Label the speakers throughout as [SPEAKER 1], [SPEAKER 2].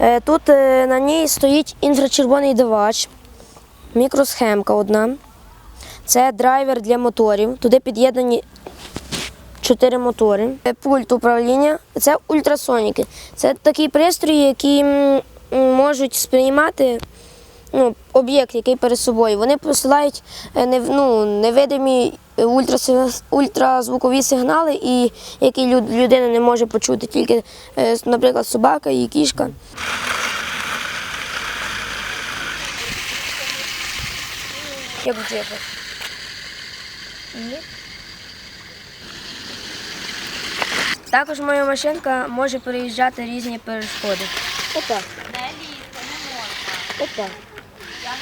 [SPEAKER 1] Е, Тут е, на ній стоїть інфрачервоний давач, мікросхемка одна. Це драйвер для моторів. Туди під'єднані чотири мотори. Е, Пульт управління це ультрасоніки. Це такі пристрої, які можуть сприймати ну, об'єкт, який перед собою. Вони посилають е, ну, невидимі ультразвукові сигнали, і які люд- людина не може почути, тільки, е, наприклад, собака і кішка. Як в. Також моя машинка може переїжджати різні перешкоди. Опа.
[SPEAKER 2] Не лізти, не можна.
[SPEAKER 1] Опа.
[SPEAKER 2] Я.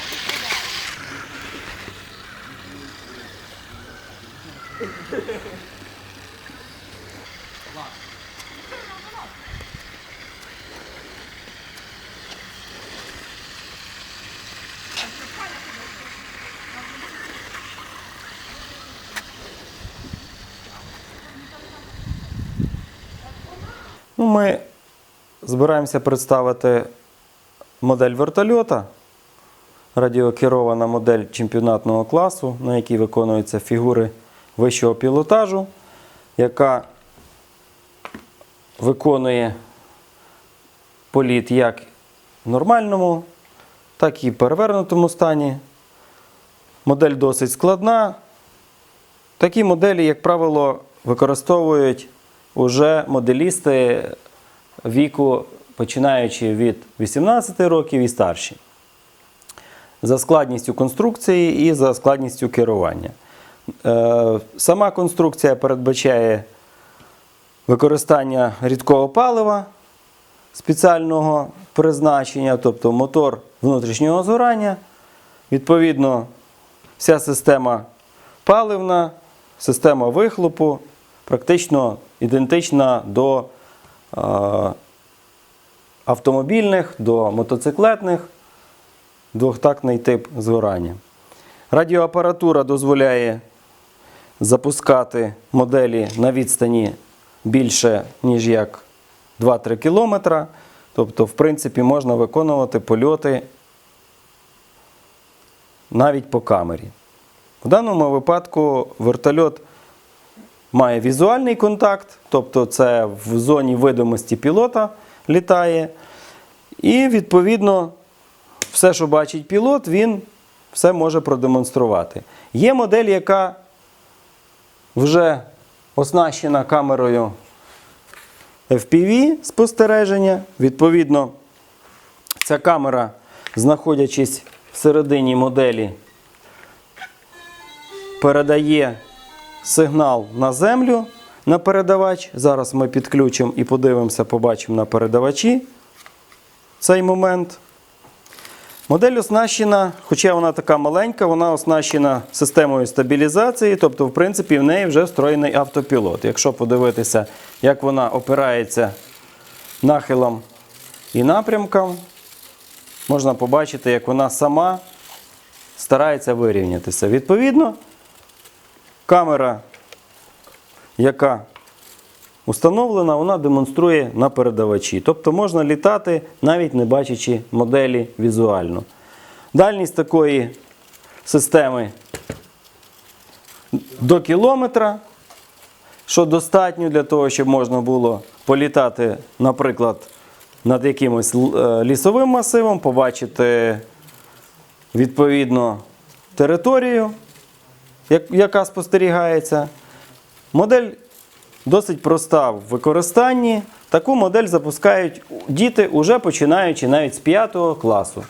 [SPEAKER 3] Ну, ми збираємося представити модель вертольота, радіокерована модель чемпіонатного класу, на якій виконуються фігури вищого пілотажу, яка виконує політ як в нормальному, так і в перевернутому стані. Модель досить складна. Такі моделі, як правило, використовують уже моделісти віку, починаючи від 18 років і старші. За складністю конструкції і за складністю керування. Е, Сама конструкція передбачає використання рідкого палива спеціального призначення, тобто мотор внутрішнього згорання. Відповідно, вся система паливна, система вихлопу практично ідентична до е, автомобільних, до мотоциклетних, двохтактний тип згорання. Радіоапаратура дозволяє запускати моделі на відстані більше, ніж як 2-3 кілометра. Тобто, в принципі, можна виконувати польоти навіть по камері. В даному випадку вертольот має візуальний контакт, тобто це в зоні видимості пілота літає. І, відповідно, все, що бачить пілот, він все може продемонструвати. Є модель, яка вже оснащена камерою FPV спостереження. Відповідно, ця камера, знаходячись всередині моделі, передає сигнал на землю на передавач. Зараз ми підключимо і подивимося, побачимо на передавачі цей момент. Модель оснащена, хоча вона така маленька, вона оснащена системою стабілізації, тобто, в принципі, в неї вже встроєний автопілот. Якщо подивитися, як вона опирається нахилом і напрямком, можна побачити, як вона сама старається вирівнятися. Відповідно, камера, яка установлена, вона демонструє на передавачі. Тобто можна літати, навіть не бачачи моделі візуально. Дальність такої системи до кілометра, що достатньо для того, щоб можна було політати, наприклад, над якимось е, лісовим масивом, побачити відповідно територію, яка спостерігається. Модель досить проста в використанні. Таку модель запускають діти, уже починаючи навіть з 5 класу.